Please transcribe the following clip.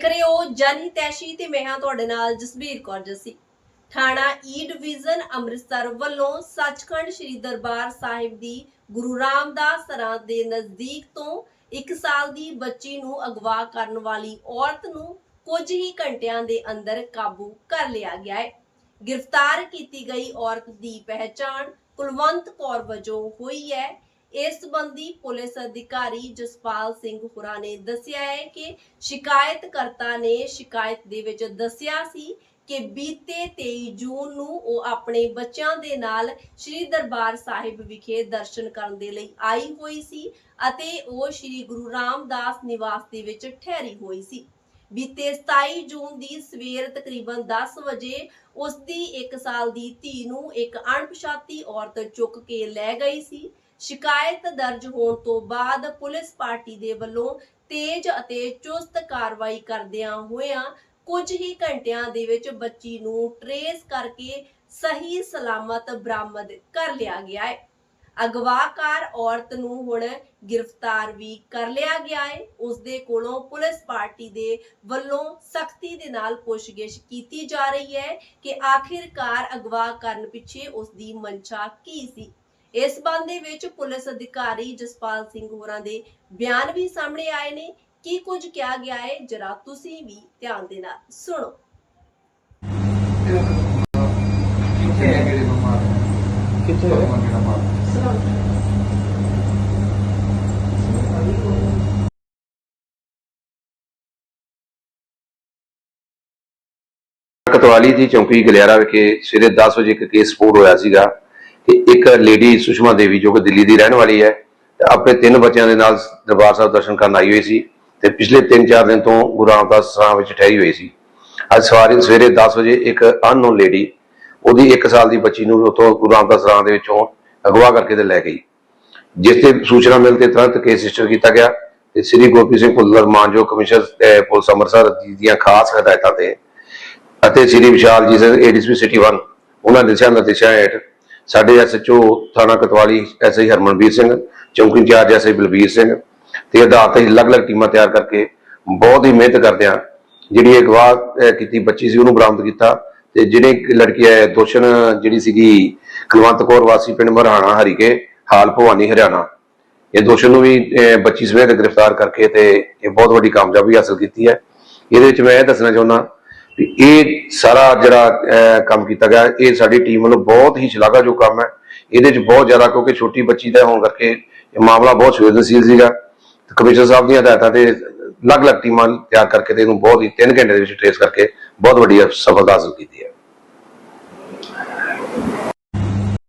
ਕਰਿਓ ਜਨਹਿਤੈਸ਼ੀ ਤੇ ਮੈਂ ਹਾਂ ਤੁਹਾਡੇ ਨਾਲ ਜਸਬੀਰ ਕੌਰ ਜੱਸੀ। ਥਾਣਾ e ਈ ਡਿਵੀਜ਼ਨ ਅੰਮ੍ਰਿਤਸਰ ਵੱਲੋਂ ਸੱਚਖੰਡ ਸ੍ਰੀ ਦਰਬਾਰ ਸਾਹਿਬ ਦੀ ਗੁਰੂ ਰਾਮਦਾਸ ਸਰਾਂ ਦੇ ਨਜ਼ਦੀਕ ਤੋਂ 1 ਸਾਲ ਦੀ ਬੱਚੀ ਨੂੰ ਅਗਵਾ ਕਰਨ ਵਾਲੀ ਔਰਤ ਨੂੰ ਕੁਝ ਹੀ ਘੰਟਿਆਂ ਦੇ ਅੰਦਰ ਕਾਬੂ ਕਰ ਲਿਆ ਗਿਆ ਹੈ। ਗ੍ਰਿਫਤਾਰ ਕੀਤੀ ਗਈ ਔਰਤ ਦੀ ਪਹਿਚਾਣ ਕੁਲਵੰਤ ਕੌਰ ਵਜੋਂ ਹੋਈ ਹੈ। ਇਸ ਸੰਬੰਧੀ ਪੁਲਿਸ ਅਧਿਕਾਰੀ ਜਸਪਾਲ ਸਿੰਘ ਹੁਰਾ ਨੇ ਦੱਸਿਆ ਹੈ ਕਿ ਸ਼ਿਕਾਇਤਕਰਤਾ ਨੇ ਸ਼ਿਕਾਇਤ ਦੇ ਵਿੱਚ ਦੱਸਿਆ ਸੀ ਕਿ ਬੀਤੇ 23 ਜੂਨ ਨੂੰ ਉਹ ਆਪਣੇ ਬੱਚਿਆਂ ਦੇ ਨਾਲ ਸ੍ਰੀ ਦਰਬਾਰ ਸਾਹਿਬ ਵਿਖੇ ਦਰਸ਼ਨ ਕਰਨ ਦੇ ਲਈ ਆਈ ਹੋਈ ਸੀ ਅਤੇ ਉਹ ਸ੍ਰੀ ਗੁਰੂ ਰਾਮਦਾਸ ਨਿਵਾਸ ਦੇ ਵਿੱਚ ਠਹਿਰੀ ਹੋਈ ਸੀ। ਬੀਤੇ 27 ਜੂਨ ਦੀ ਸਵੇਰ ਤਕਰੀਬਨ 10 ਵਜੇ ਉਸ ਦੀ 1 ਸਾਲ ਦੀ ਧੀ ਨੂੰ ਇੱਕ ਅਣਪਛਾਤੀ ਔਰਤ ਚੁੱਕ ਕੇ ਲੈ ਗਈ ਸੀ ਸ਼ਿਕਾਇਤ ਦਰਜ ਹੋਣ ਤੋਂ ਬਾਅਦ ਪੁਲਿਸ ਪਾਰਟੀ ਦੇ ਵੱਲੋਂ ਤੇਜ਼ ਅਤੇ ਚੁਸਤ ਕਾਰਵਾਈ ਕਰਦਿਆਂ ਹੋਇਆਂ ਕੁਝ ਹੀ ਘੰਟਿਆਂ ਦੇ ਵਿੱਚ ਬੱਚੀ ਨੂੰ ਟਰੇਸ ਕਰਕੇ ਸਹੀ ਸਲਾਮਤ ਬਰਾਮਦ ਕਰ ਲਿਆ ਗਿਆ ਹੈ। ਅਗਵਾਕਾਰ ਔਰਤ ਨੂੰ ਹੁਣ ਗ੍ਰਿਫਤਾਰ ਵੀ ਕਰ ਲਿਆ ਗਿਆ ਹੈ। ਉਸ ਦੇ ਕੋਲੋਂ ਪੁਲਿਸ ਪਾਰਟੀ ਦੇ ਵੱਲੋਂ ਸਖਤੀ ਦੇ ਨਾਲ ਪੁੱਛਗਿੱਛ ਕੀਤੀ ਜਾ ਰਹੀ ਹੈ ਕਿ ਆਖਿਰਕਾਰ ਅਗਵਾ ਕਰਨ ਪਿੱਛੇ ਉਸ ਦੀ ਮਨਸ਼ਾ ਕੀ ਸੀ। ਇਸ ਸੰਬੰਧ ਦੇ ਵਿੱਚ ਪੁਲਿਸ ਅਧਿਕਾਰੀ ਜਸਪਾਲ ਸਿੰਘ ਹੋਰਾਂ ਦੇ ਬਿਆਨ ਵੀ ਸਾਹਮਣੇ ਆਏ ਨੇ। ਕੀ ਕੁਝ ਕਿਹਾ ਗਿਆ ਹੈ? ਜਰਾ ਤੁਸੀਂ ਵੀ ਧਿਆਨ ਦੇ ਨਾਲ ਸੁਣੋ। ਕਿੱਥੇ ਹੈ ਕਿੱਥੇ ਹੈ? ਕਤਵਾਲੀ ਦੀ ਚੌਂਕੀ ਗਲਿਆਰਾ ਵਿਖੇ ਸਵੇਰੇ 10 ਵਜੇ ਇੱਕ ਕੇਸ ਰਿਪੋਰਟ ਹੋਇਆ ਸੀਗਾ। ਇੱਕ ਲੇਡੀ ਸੁਸ਼ਮਾ ਦੇਵੀ ਜੋ ਕਿ ਦਿੱਲੀ ਦੀ ਰਹਿਣ ਵਾਲੀ ਹੈ ਆਪਣੇ ਤਿੰਨ ਬੱਚਿਆਂ ਦੇ ਨਾਲ ਦਰਬਾਰ ਸਾਹਿਬ ਦਰਸ਼ਨ ਕਰਨ ਆਈ ਹੋਈ ਸੀ ਤੇ ਪਿਛਲੇ 3-4 ਦਿਨ ਤੋਂ ਗੁਰੂ ਰਾਮਦਾਸ ਸਰਾਂ ਵਿੱਚ ਠਹਿਰੀ ਹੋਈ ਸੀ। ਅੱਜ ਸਵਾਰੇ ਸਵੇਰੇ 10 ਵਜੇ ਇੱਕ ਅਨਨੋਨ ਲੇਡੀ, ਉਹਦੀ 1 ਸਾਲ ਦੀ ਬੱਚੀ ਨੂੰ ਉੱਥੋਂ ਗੁਰੂ ਰਾਮਦਾਸ ਸਰਾਂ ਦੇ ਵਿੱਚੋਂ ਅਗਵਾ ਕਰਕੇ ਤੇ ਲੈ ਗਈ। ਜਿਸ ਤੇ ਸੂਚਨਾ ਮਿਲ ਤੇ ਤੁਰੰਤ ਕੇਸ ਰਜਿਸਟਰ ਕੀਤਾ ਗਿਆ ਤੇ ਸ੍ਰੀ ਗੋਪੀ ਸਿੰਘ ਭੁੱਲਰ ਮਾਨਜੋ ਕਮਿਸ਼ਨਰ ਪੁਲਿਸ ਅੰਮ੍ਰਿਤਸਰ ਜੀ ਦੀਆਂ ਖਾਸ ਹਦਾਇਤਾਂ ਤੇ ਅਤੇ ਸ੍ਰੀ ਵਿਸ਼ਾਲ ਜੀ ਸਿੰਘ ਏਡੀਸਪੀ ਸਿਟੀ 1 ਉਹਨਾਂ ਦੇ ਦਿਸ਼ਾ ਨਿਰਦੇਸ਼ਾਂ ਹੇਠ ਸਾਡੇ ਐਸਐਚਓ ਥਾਣਾ ਕਤਵਾਲੀ ਐਸਆਈ ਹਰਮਨਵੀਰ ਸਿੰਘ ਚੌਂਕੀ ਇੰਚਾਰਜ ਐਸਆਈ ਬਲਬੀਰ ਸਿੰਘ ਤੇ ਅਧਾਰ ਤੇ ਅਲੱਗ-ਅਲੱਗ ਟੀਮਾਂ ਤਿਆਰ ਕਰਕੇ ਬਹੁਤ ਹੀ ਮਿਹਨਤ ਕਰਦੇ ਆ ਜਿਹੜੀ ਇਹ ਗਵਾਹ ਕੀਤੀ ਬੱਚੀ ਸੀ ਉਹਨੂੰ ਬਰਾਮਦ ਕੀਤਾ ਤੇ ਜਿਹੜੇ ਲੜਕੀ ਹੈ ਦੋਸ਼ਣ ਜਿਹੜੀ ਸੀਗੀ ਕੁਲਵੰਤ ਕੌਰ ਵਾਸੀ ਪਿੰਡ ਮਰਹਾਣਾ ਹਰੀਕੇ ਹਾਲ ਭਵਾਨੀ ਹਰਿਆਣਾ। ਇਹ ਦੋਸ਼ਣ ਨੂੰ ਵੀ ਅਹ, ਬੱਚੀ ਸਮੇਤ ਗ੍ਰਿਫਤਾਰ ਕਰਕੇ ਤੇ ਇਹ ਬਹੁਤ ਵੱਡੀ ਕਾਮਯਾਬੀ ਹਾਸਲ ਕੀਤੀ ਹੈ। ਇਹਦੇ ਵਿੱਚ ਮੈਂ ਇਹ ਦੱਸਣਾ ਚਾਹੁੰਦਾ ਵੀ ਇਹ ਸਾਰਾ ਜਿਹੜਾ ਕੰਮ ਕੀਤਾ ਗਿਆ, ਇਹ ਸਾਡੀ ਟੀਮ ਵੱਲੋਂ ਬਹੁਤ ਹੀ ਸ਼ਲਾਘਾਯੋਗ ਕੰਮ ਹੈ। ਇਹਦੇ 'ਚ ਬਹੁਤ ਜ਼ਿਆਦਾ, ਕਿਉਂਕਿ ਛੋਟੀ ਬੱਚੀ ਦਾ ਹੋਣ ਕਰਕੇ ਇਹ ਮਾਮਲਾ ਬਹੁਤ ਸੰਵੇਦਨਸ਼ੀਲ ਸੀਗਾ। ਤੇ ਕਮਿਸ਼ਨਰ ਸਾਹਿਬ ਦੀਆਂ ਹਦਾਇਤਾਂ ਤੇ ਅਲੱਗ-ਅਲੱਗ ਟੀਮਾਂ ਤਿਆਰ ਕਰਕੇ ਤੇ ਇਹਨੂੰ ਬਹੁਤ ਹੀ 3 ਘੰਟੇ ਦੇ ਵਿੱਚ ਟ੍ਰੇਸ ਕਰਕੇ ਬਹੁਤ ਵੱਡੀ ਸਫਲਤਾ ਹਾਸਲ ਕੀਤੀ